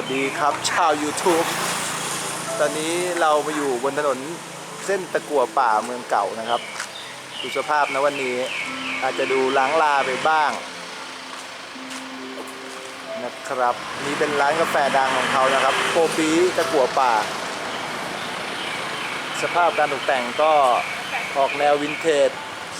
ัสดีครับ ชาว YouTube ตอนนี้เรามาอยู่บนถนนเส้นตะกัวป่าเมืองเก่านะครับ ดูสภาพนะวันนี้อาจจะดูล้างลาไปบ้าง นะครับ นี่เป็นร้านกาแฟดังของเขานะครับโปปีตะกัวป่า สภาพการตกแต่งก็ออกแนววินเทจ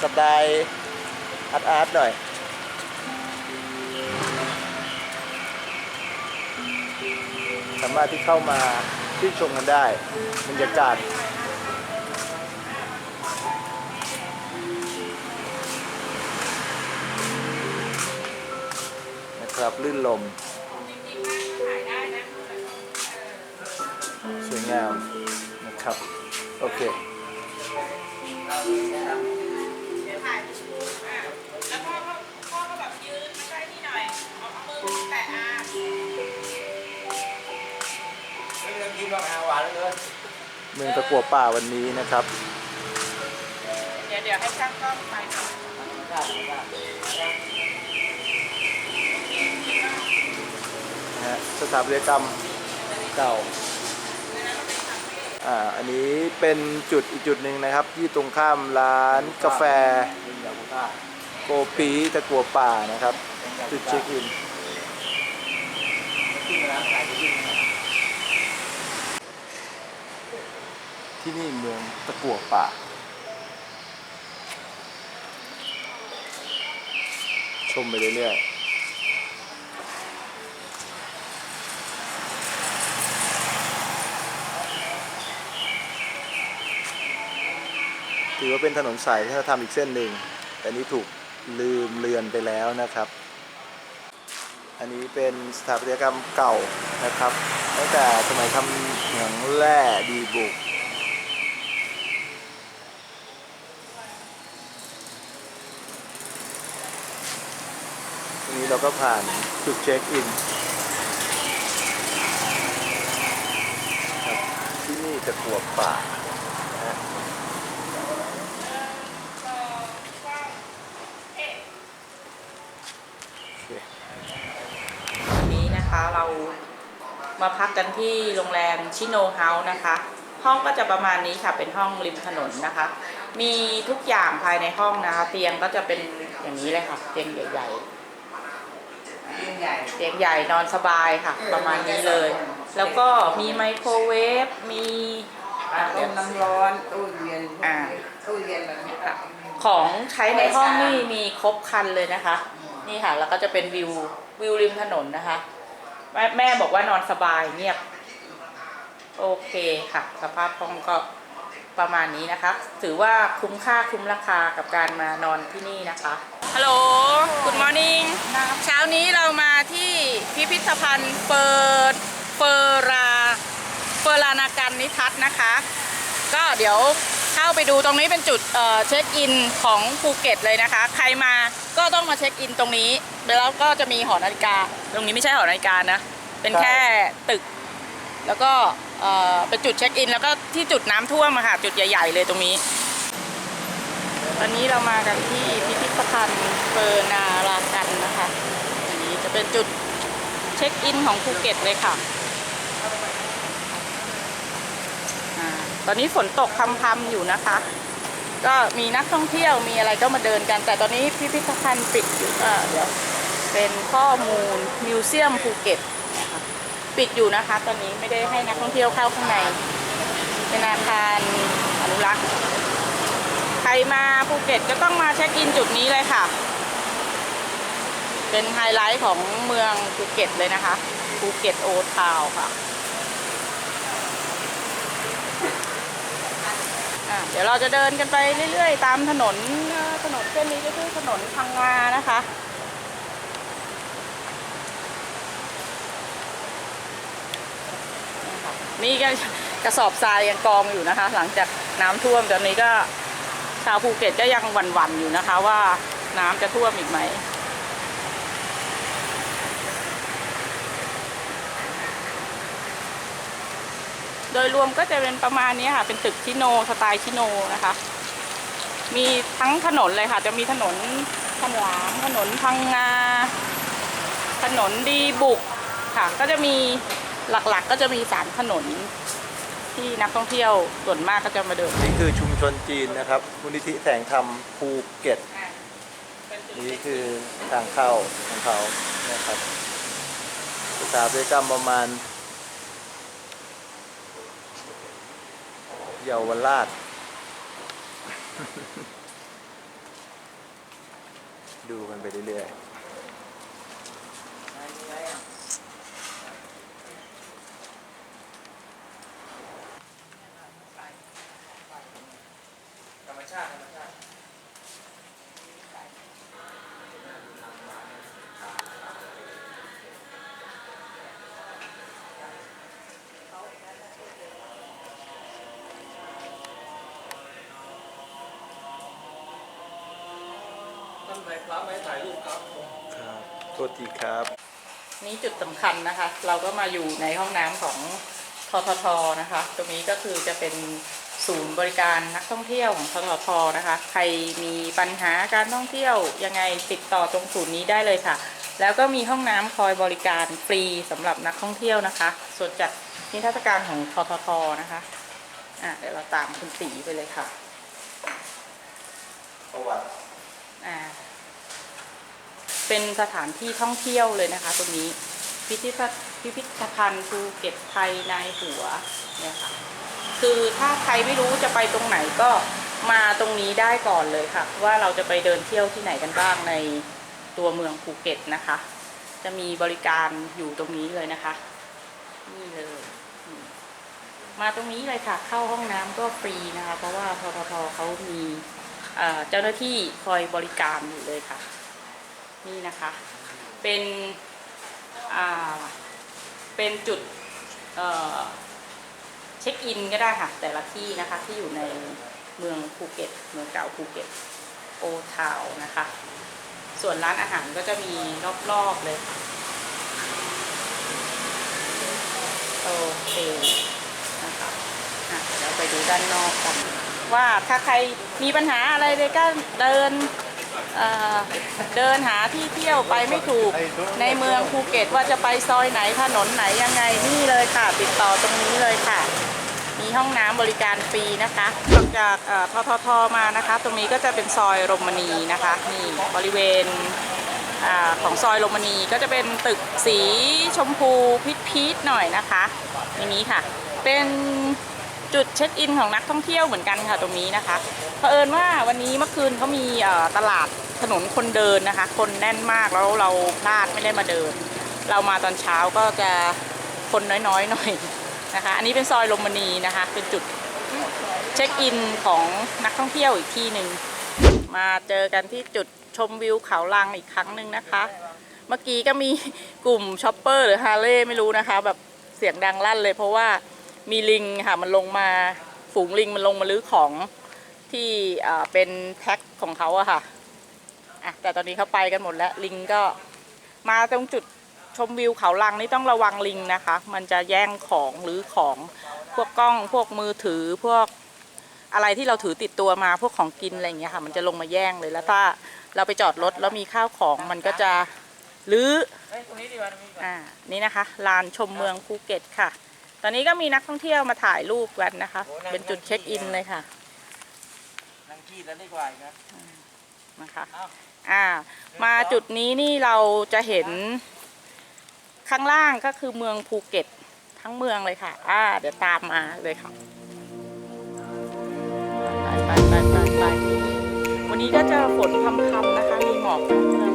สไตล์อาร์ตอาร์ตหน่อยามารถที่เข้ามาชื่นชมกันได้บรรยากาศนะครับลื่นลม สวยงามนะครับ โอเค เมืองตะกัวป่าวันนี้นะครับ เดี๋ยวเดี๋ยวให้ช่างกล้องไปก่อนนะฮะสถาปัตยกรรมเก่า อ่า อันนี้เป็นจุดอีกจุดหนึ่งนะครับ ที่ตรงข้ามร้านกาแฟโกปีตะกัวป่านะครับจุดเช็คอิน ที่นี่เมืองตะกัวป่า ชมไปเรื่อยๆถือว่าเป็นถนนสายที่เราทำอีกเส้นหนึ่ง แต่นี้ถูกลืมเลือนไปแล้วนะครับ อันนี้เป็นสถาปัตยกรรมเก่านะครับ ตั้งแต่สมัยทำเหมืองแร่ดีบุก นี้เราก็ผ่านจุดเช็คอินครับที่นี่จะกลัวป่านะวันนี้นะคะเรามาพักกันที่โรงแรมชิโนเฮาส์นะคะ ห้องก็จะประมาณนี้ค่ะเป็นห้องริมถนนนะคะ มีทุกอย่างภายในห้องนะคะ เตียงก็จะเป็นอย่างนี้เลยค่ะ เตียงใหญ่ ๆ ใหญ่ เตียงใหญ่นอนสบายค่ะ ประมาณนี้เลย แล้วก็มีไมโครเวฟมีอะต้มน้ำร้อนตู้เย็นอ่าตู้เย็นแบบนี้ค่ะ ของใช้ในห้องนี่มีครบครันเลยนะคะ นี่ค่ะ แล้วก็จะเป็นวิววิวริมถนนนะคะ แม่แม่บอกว่านอนสบายเงียบ โอเคค่ะ สภาพห้องก็ ประมาณนี้นะคะ ถือว่าคุ้มค่าคุ้มราคากับการมานอนที่นี่นะคะ ฮัลโหล Good morning เช้านี้เรามาที่พิพิธภัณฑ์เฟิร์เฟอราเฟอรานากันนิทัศนะคะ ก็เดี๋ยวเข้าไปดูตรงนี้เป็นจุดเช็คอินของภูเก็ตเลยนะคะ ใครมาก็ต้องมาเช็คอินตรงนี้แล้วก็จะมีหอนาฬิกา ตรงนี้ไม่ใช่หอนาฬิกานะ เป็นแค่ตึก แล้วก็ เป็นจุดเช็คอิน แล้วก็ที่จุดน้ำท่วมอะค่ะ จุดใหญ่ ๆ เลยตรงนี้ ตอนนี้เรามากันที่พิพิธภัณฑ์เฟอร์นารากันนะคะอันนี้จะเป็นจุดเช็คอินของภูเก็ตเลยค่ะตอนนี้ฝนตกพรำๆอยู่นะคะ ก็มีนักท่องเที่ยวมีอะไรก็มาเดินกัน แต่ตอนนี้พิพิธภัณฑ์ปิดอยู่อ่าเดี๋ยวเป็นข้อมูลมิวเซียมภูเก็ต ปิดอยู่นะคะ ตอนนี้ไม่ได้ให้นักท่องเที่ยวเข้าข้างใน เป็นอาคารอนุรักษ์ ใครมาภูเก็ตก็ต้องมาเช็คอินจุดนี้เลยค่ะ เป็นไฮไลท์ของเมืองภูเก็ตเลยนะคะภูเก็ตโอทาวค่ะเดี๋ยวเราจะเดินกันไปเรื่อยๆ ตามถนนถนนเส้นนี้ก็คือถนนพังงานะคะ นี่ก็กระสอบทรายยังกองอยู่นะคะ หลังจากน้ำท่วมตอนนี้ก็ชาวภูเก็ตก็ยังหวั่นๆอยู่นะคะ ว่าน้ำจะท่วมอีกไหมโดยรวมก็จะเป็นประมาณนี้ค่ะ เป็นตึกชิโนสไตล์ชิโนนะคะ มีทั้งถนนเลยค่ะ จะมีถนนขนามถนนพังงา ถนนดีบุกค่ะ ก็จะมี หลักๆก็จะมีสามถนนที่นักท่องเที่ยวส่วนมากก็จะมาเดินนี่คือชุมชนจีนนะครับมูลนิธิแสงธรรมภูเก็ต นี่คือทางเข้าของเขานะครับสถาปัตยกรรมประมาณ เยาวราช ดูกันไปเรื่อยๆ ท่านไหนครับไม่ถ่ายรูปครับครับโทษทีครับ นี่จุดสำคัญนะคะ เราก็มาอยู่ในห้องน้ำของทททนะคะ ตรงนี้ก็คือจะเป็นศูนย์บริการนักท่องเที่ยวของทททนะคะ ใครมีปัญหาการท่องเที่ยวยังไงติดต่อตรงศูนย์นี้ได้เลยค่ะ แล้วก็มีห้องน้ำคอยบริการฟรีสำหรับนักท่องเที่ยวนะคะ ส่วนจากนิทรรศการของทททนะคะอะเดี๋ยวเราตามคุณตีไปเลยค่ะ ประวัติอ่า เป็นสถานที่ท่องเที่ยวเลยนะคะ ตรงนี้พิพิธพิพิธภัณฑ์ภูเก็ตไทยนายหัวเนี่ยค่ะคือถ้าใครไม่รู้จะไปตรงไหนก็มาตรงนี้ได้ก่อนเลยค่ะ ว่าเราจะไปเดินเที่ยวที่ไหนกันบ้างในตัวเมืองภูเก็ตนะคะ จะมีบริการอยู่ตรงนี้เลยนะคะ นี่เลยมมาตรงนี้เลยค่ะ เข้าห้องน้ำก็ฟรีนะคะ เพราะว่าทททเขามี เจ้าหน้าที่คอยบริการอยู่เลยค่ะ นี่นะคะ เป็นเป็นจุดเเช็คอินก็ได้ค่ะแต่ละที่นะคะที่อยู่ในเมืองภูเก็ตเมืองเก่าภูเก็ตโอทาวนะคะ ส่วนร้านอาหารก็จะมีรอบๆเลยค่ะโอเคนะคะอะเดี๋ยวเราไปดูด้านนอกกัน ว่าถ้าใครมีปัญหาอะไรเลยก็เดินเอ่อเดินหาที่เที่ยวไปไม่ถูกในเมืองภูเก็ตว่าจะไปซอยไหนถนนไหนยังไงนี่เลยค่ะ ติดต่อตรงนี้เลยค่ะ มีห้องน้ำบริการฟรีนะคะออกจากเอ่อทททมานะคะ ตรงนี้ก็จะเป็นซอยรมณีนะคะนี่บริเวณอาของซอยโรมานีก็จะเป็นตึกสีชมพูพีชพีชๆหน่อยนะคะอย่างนี้ค่ะ เป็น จุดเช็คอินของนักท่องเที่ยวเหมือนกันค่ะตรงนี้นะคะเผอิญว่าวันนี้เมื่อคืนเขามีตลาดถนนคนเดินนะคะ คนแน่นมากแล้วเราพลาดไม่ได้มาเดิน เรามาตอนเช้าก็จะคนน้อยๆหน่อยนะคะ อันนี้เป็นซอยโรมานีนะคะ เป็นจุดเช็คอินของนักท่องเที่ยวอีกที่หนึ่งมาเจอกันที่จุดชมวิวเขาลังอีกครั้งหนึ่งนะคะ เมื่อกี้ก็มีกลุ่มช็อปเปอร์หรือฮาร์เลย์ไม่รู้นะคะ แบบเสียงดังลั่นเลยเพราะว่า มีลิงค่ะมันลงมาฝูงลิงมันลงมาลื้อของที่เอ่อเป็นแพ็คของเขาอะค่ะอะแต่ตอนนี้เขาไปกันหมดแล้วลิงก็มาตรงจุดชมวิวเขาลังนี่ต้องระวังลิงนะคะ มันจะแย่งของหรือของพวกกล้องพวกมือถือพวกอะไรที่เราถือติดตัวมาพวกของกินอะไรอย่างเงี้ยค่ะ มันจะลงมาแย่งเลยแล้วถ้าเราไปจอดรถแล้วมีข้าวของมันก็จะลื้ออ่านี่นะคะลานชมเมืองภูเก็ตค่ะ ตอนนี้ก็มีนักท่องเที่ยวมาถ่ายรูปกันนะคะเป็นจุดเช็คอินเลยค่ะนั่งขี้แล้วดีกว่าอีกนะนะคะอ้าวอ่า มาจุดนี้นี่เราจะเห็นข้างล่างก็คือเมืองภูเก็ตทั้งเมืองเลยค่ะ อ่า เดี๋ยวตามมาเลยค่ะไปไปไปไปไปวันนี้ก็จะฝนพรำๆนะคะ มีหมอกทั้งเมือง